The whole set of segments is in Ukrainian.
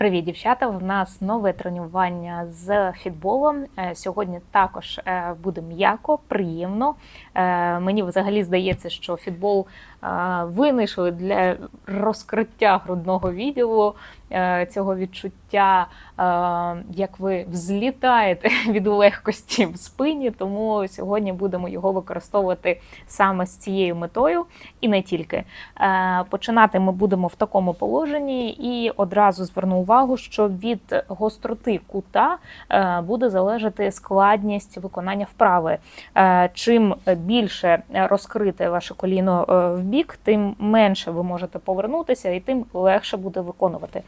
Привіт, дівчата! В нас нове тренування з фітболом. Е, Сьогодні також е, буде м'яко, приємно. Е, Мені взагалі здається, що фітбол винайшли для розкриття грудного відділу е, цього відчуття, е, як ви взлітаєте від легкості в спині. Тому сьогодні будемо його використовувати саме з цією метою і не тільки. Е, Починати ми будемо в такому положенні і одразу зверну увагу, що від гостроти кута буде залежати складність виконання вправи. Чим більше розкрите ваше коліно в бік, тим менше ви можете повернутися і тим легше буде виконувати.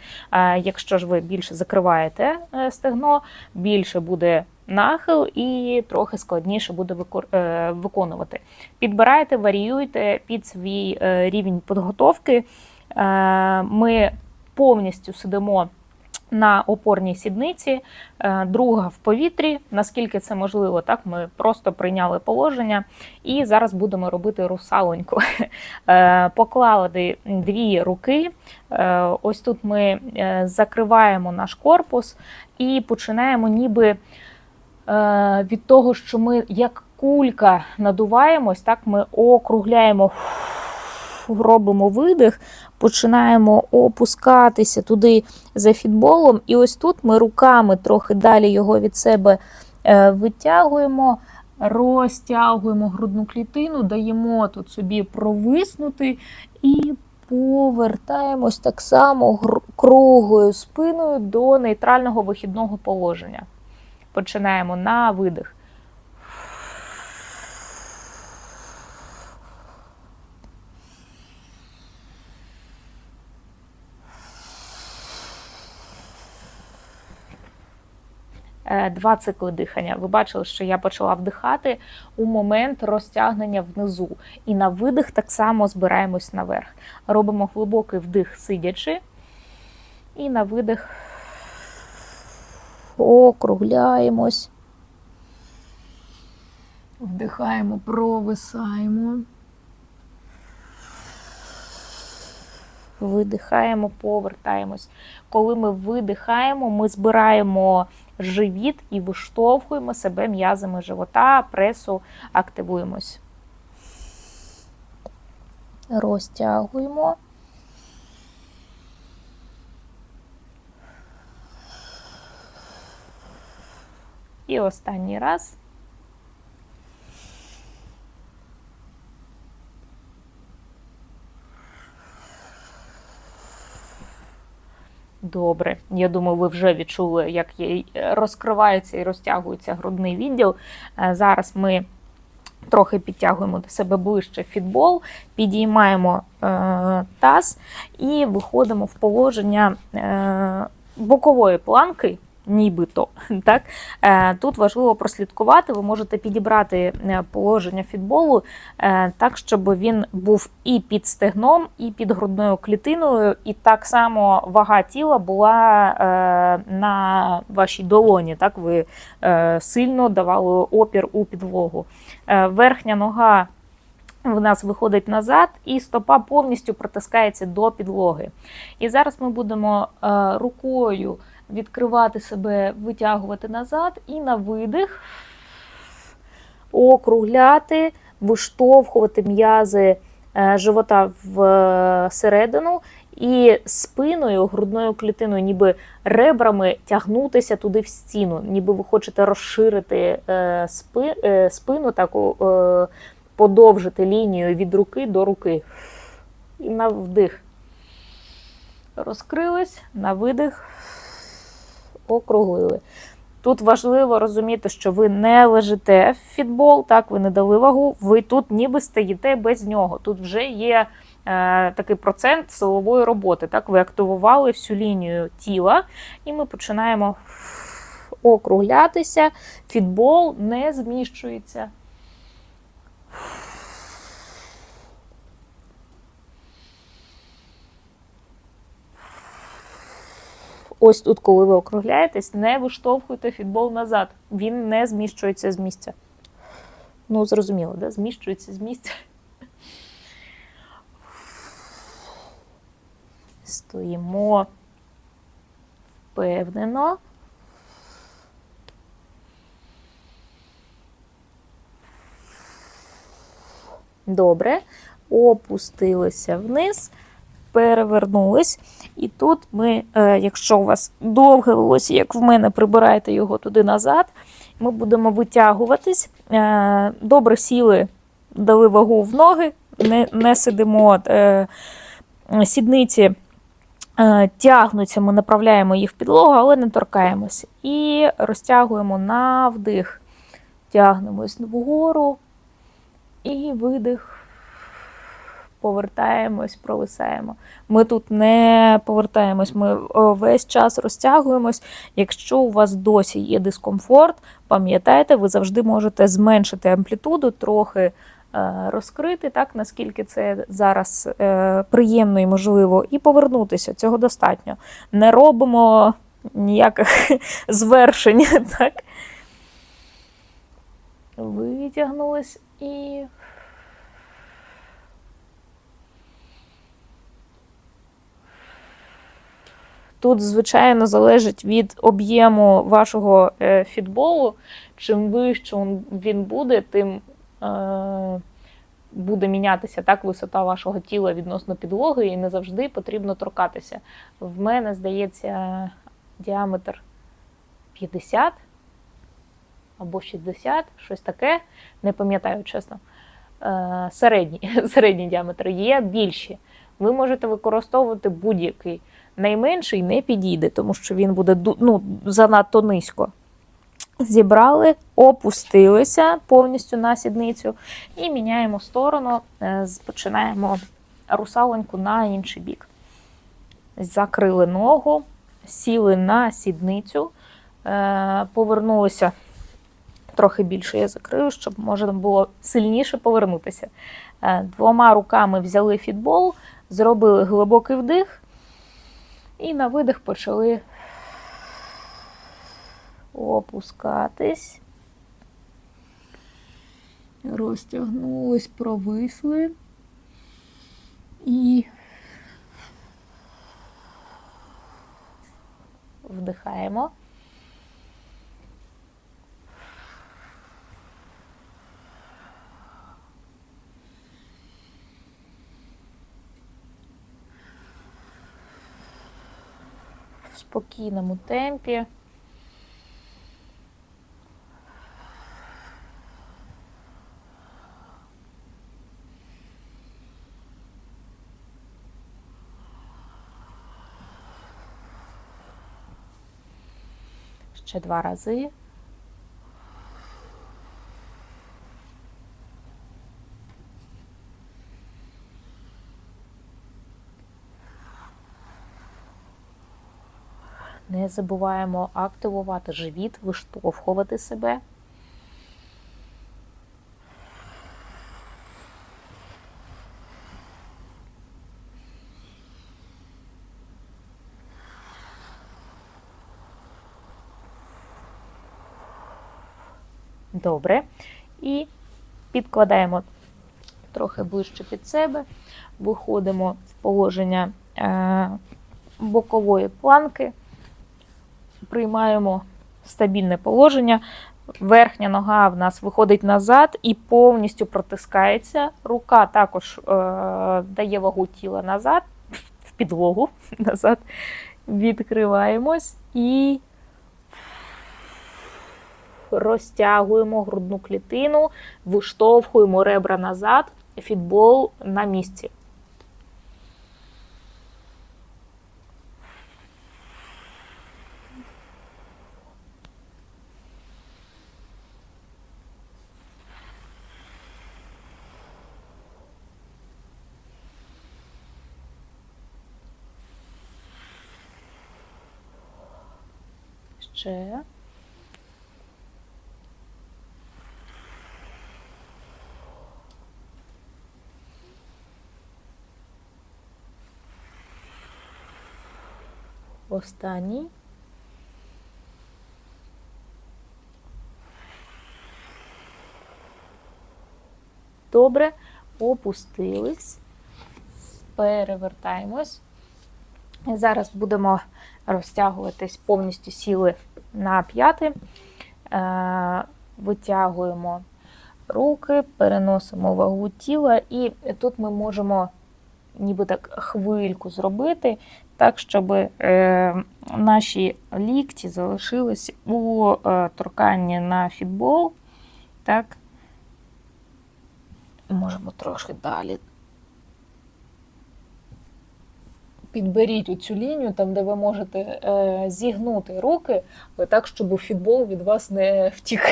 Якщо ж ви більше закриваєте е, стегно, більше буде нахил і трохи складніше буде е, виконувати. Підбирайте, варіюйте під свій е, рівень підготовки. Ми повністю сидимо на опорній сідниці, е, друга в повітрі. Наскільки це можливо, так ми просто прийняли положення і зараз будемо робити русалоньку. Е, Поклали дві руки. Е, Ось тут ми закриваємо наш корпус і починаємо ніби від того, що ми як кулька надуваємось, так ми округляємо, робимо видих, починаємо опускатися туди за фітболом. І ось тут ми руками трохи далі його від себе е, витягуємо, розтягуємо грудну клітину, даємо тут собі провиснути і повертаємось так само круглою спиною до нейтрального вихідного положення. Починаємо на видих. Два цикли дихання. Ви бачили, що я почала вдихати у момент розтягнення внизу. І на видих так само збираємось наверх. Робимо глибокий вдих, сидячи, і на видих округляємось. Вдихаємо, провисаємо. Видихаємо, повертаємось. Коли ми видихаємо, ми збираємо живіт і виштовхуємо себе м'язами живота, пресу, активуємось. Розтягуємо. І останній раз. Добре, я думаю, ви вже відчули, як розкривається і розтягується грудний відділ. Е, Зараз ми трохи підтягуємо до себе ближче фітбол, підіймаємо е, таз і виходимо в положення е, бокової планки. Нібито так Е, тут важливо прослідкувати. Ви можете підібрати е, положення фітболу е, так, щоб він був і під стегном, і під грудною клітиною, і так само вага тіла була на вашій долоні. Так ви сильно давали опір у підлогу. Верхня нога. В нас виходить назад, і стопа повністю притискається до підлоги. І зараз ми будемо рукою відкривати себе, витягувати назад, і на видих округляти, виштовхувати м'язи е, живота всередину і спиною, грудною клітиною, ніби ребрами тягнутися туди в стіну, ніби ви хочете розширити е, спи, е, спину, таку, е, подовжити лінію від руки до руки. І на вдих. Розкрились, на видих округлили. Тут важливо розуміти, що ви не лежите в фітбол, так, ви не дали вагу, ви тут ніби стоїте без нього. Тут вже є е, такий процент силової роботи. Так, ви активували всю лінію тіла, і ми починаємо округлятися. Фітбол не зміщується. Ось тут, коли ви округляєтесь, не виштовхуйте фітбол назад. Він не зміщується з місця. Ну, зрозуміло, да? зміщується з місця. Стоїмо. впевнено. Добре. Опустилися вниз, перевернулись. І тут ми, е, якщо у вас довге волосся, як в мене, прибираєте його туди назад, ми будемо витягуватись. Е, Добре сіли, дали вагу в ноги, не, не сидимо. Е, Сідниці тягнуться, ми направляємо їх в підлогу, але не торкаємося. І розтягуємо на вдих. Тягнемось вгору і видих. Повертаємось, провисаємо. Ми тут не повертаємось, ми весь час розтягуємось. Якщо у вас досі є дискомфорт, пам'ятайте, ви завжди можете зменшити амплітуду, трохи е, розкрити, так, наскільки це зараз е, приємно і можливо, і повернутися. Цього достатньо. Не робимо ніяких звершень. Так? Витягнулись і. Тут, звичайно, залежить від об'єму вашого е, фітболу. Чим вище він буде, тим е, буде мінятися так висота вашого тіла відносно підлоги, і не завжди потрібно торкатися. В мене, здається, діаметр 50 або 60, щось таке, не пам'ятаю чесно. Е, середній, середній діаметр є більші. Ви можете використовувати будь-який. Найменший не підійде, тому що він буде ну, занадто низько. Зібрали, опустилися повністю на сідницю і міняємо сторону, е, починаємо русалоньку на інший бік. Закрили ногу, сіли на сідницю, е, повернулися трохи більше я закрию, щоб можна було сильніше повернутися. Е, Двома руками взяли фітбол, зробили глибокий вдих. І на видих почали опускатись. Розтягнулись, провисли. І вдихаємо. В спокійному темпі. Ще два рази. Не забуваємо активувати живіт, виштовхувати себе. Добре. І підкладаємо трохи ближче під себе, виходимо в положення е, бокової планки приймаємо стабільне положення. Верхня нога в нас виходить назад і повністю протискається. Рука також е, дає вагу тіла назад, в підлогу назад. Відкриваємось і розтягуємо грудну клітину, виштовхуємо ребра назад, фітбол на місці. Ще. Останній. Добре, опустились, перевертаємось. Зараз будемо розтягуватись повністю сіли на п'яти. Е, Витягуємо руки, переносимо вагу тіла, і тут ми можемо ніби так хвильку зробити, так, щоб е, наші лікті залишились у е, торканні на фітбол. Так. Можемо трошки далі. Підберіть оцю лінію, там, де ви можете е, зігнути руки, так, щоб фітбол від вас не втік.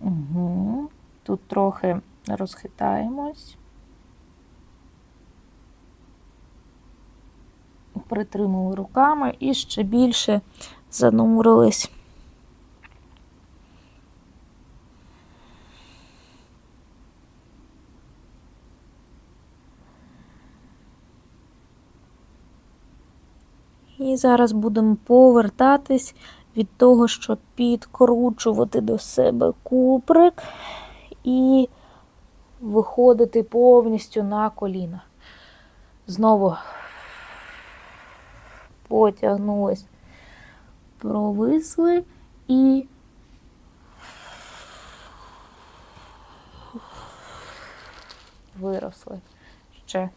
Угу. Тут трохи розхитаємось. Притримали руками і ще більше занурились. І зараз будемо повертатись від того, щоб підкручувати до себе куприк і виходити повністю на коліна. Знову потягнулись, провисли і виросли ще.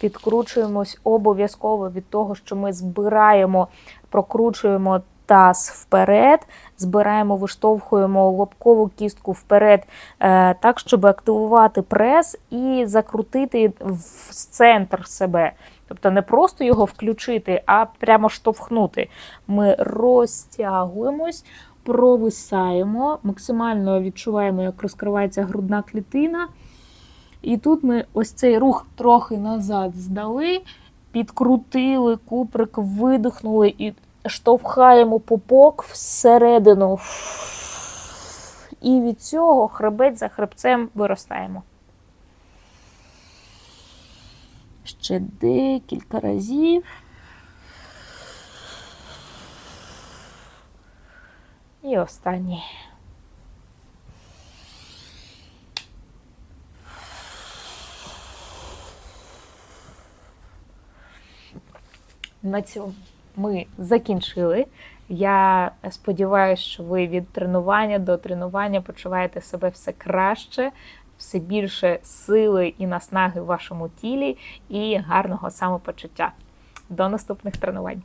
Підкручуємось обов'язково від того, що ми збираємо, прокручуємо таз вперед, збираємо, виштовхуємо лобкову кістку вперед, е, так, щоб активувати прес і закрутити в центр себе. Тобто не просто його включити, а прямо штовхнути. Ми розтягуємось, провисаємо, максимально відчуваємо, як розкривається грудна клітина. І тут ми ось цей рух трохи назад здали, підкрутили куприк, видихнули і штовхаємо пупок всередину. І від цього хребець за хребцем виростаємо. Ще декілька разів. І останній. На цьому ми закінчили. Я сподіваюся, що ви від тренування до тренування почуваєте себе все краще, все більше сили і наснаги в вашому тілі і гарного самопочуття. До наступних тренувань!